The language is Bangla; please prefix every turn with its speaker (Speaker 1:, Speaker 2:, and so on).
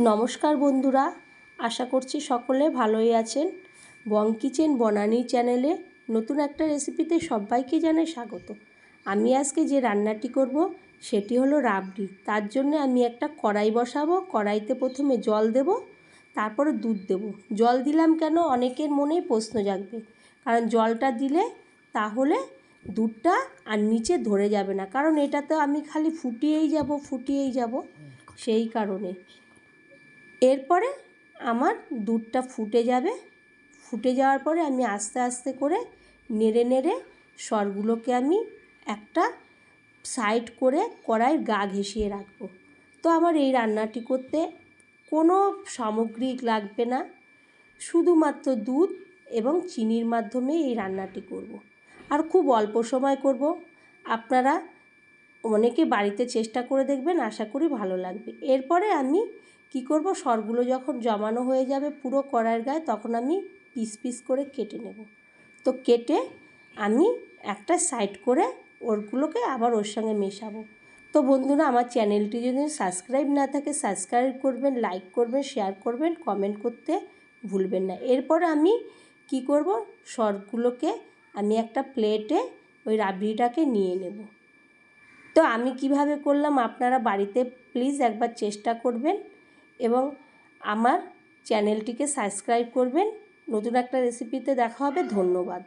Speaker 1: নমস্কার বন্ধুরা, আশা করছি সকলে ভালোই আছেন। বং কিচেন বনানি চ্যানেলে নতুন একটা রেসিপিতে সবাইকে জানাই স্বাগত। আমি আজকে যে রান্নাটি করব, সেটি হলো রাবড়ি। তার জন্য আমি একটা কড়াই বসাবো, কড়াইতে প্রথমে জল দেব, তারপরে দুধ দেব। জল দিলাম কেন? অনেকের মনেই প্রশ্ন জাগবে। কারণ জলটা দিলে তাহলে দুধটা আর নিচে ধরে যাবে না। কারণ এটাতে আমি খালি ফুটিয়েই যাব ফুটিয়েই যাব, সেই কারণে। এরপরে আমার দুধটা ফুটে যাবে। ফুটে যাওয়ার পরে আমি আস্তে আস্তে করে নেড়ে নেড়ে সরগুলোকে আমি একটা সাইড করে কড়াইয়ের গা ঘেঁষিয়ে রাখব। তো আমার এই রান্নাটি করতে কোনো সামগ্রী লাগবে না। শুধুমাত্র দুধ এবং চিনির মাধ্যমে এই রান্নাটি করব। আর খুব অল্প সময় করব। আপনারা অনেকে বাড়িতে চেষ্টা করে দেখবেন, আশা করি ভালো লাগবে। এরপরে আমি কি করব? সরগুলো যখন জমানো হয়ে যাবে পুরো কড়ার গায়ে, তখন আমি পিস পিস করে কেটে নেব। তো কেটে আমি একটা সাইড করে ওরগুলোকে আবার ওর সঙ্গে মেশাবো। তো বন্ধুরা, আমার চ্যানেলটি যদি সাবস্ক্রাইব না থাকে, সাবস্ক্রাইব করবেন, লাইক করবেন, শেয়ার করবেন, কমেন্ট করতে ভুলবেন না। এরপর আমি কি করব? সরগুলোকে আমি একটা প্লেটে ওই রাবড়িটাকে নিয়ে নেব। তো আমি কীভাবে করলাম আপনারা বাড়িতে প্লিজ একবার চেষ্টা করবেন এবং আমার চ্যানেলটিকে সাবস্ক্রাইব করবেন। নতুন একটা রেসিপিতে দেখা হবে। ধন্যবাদ।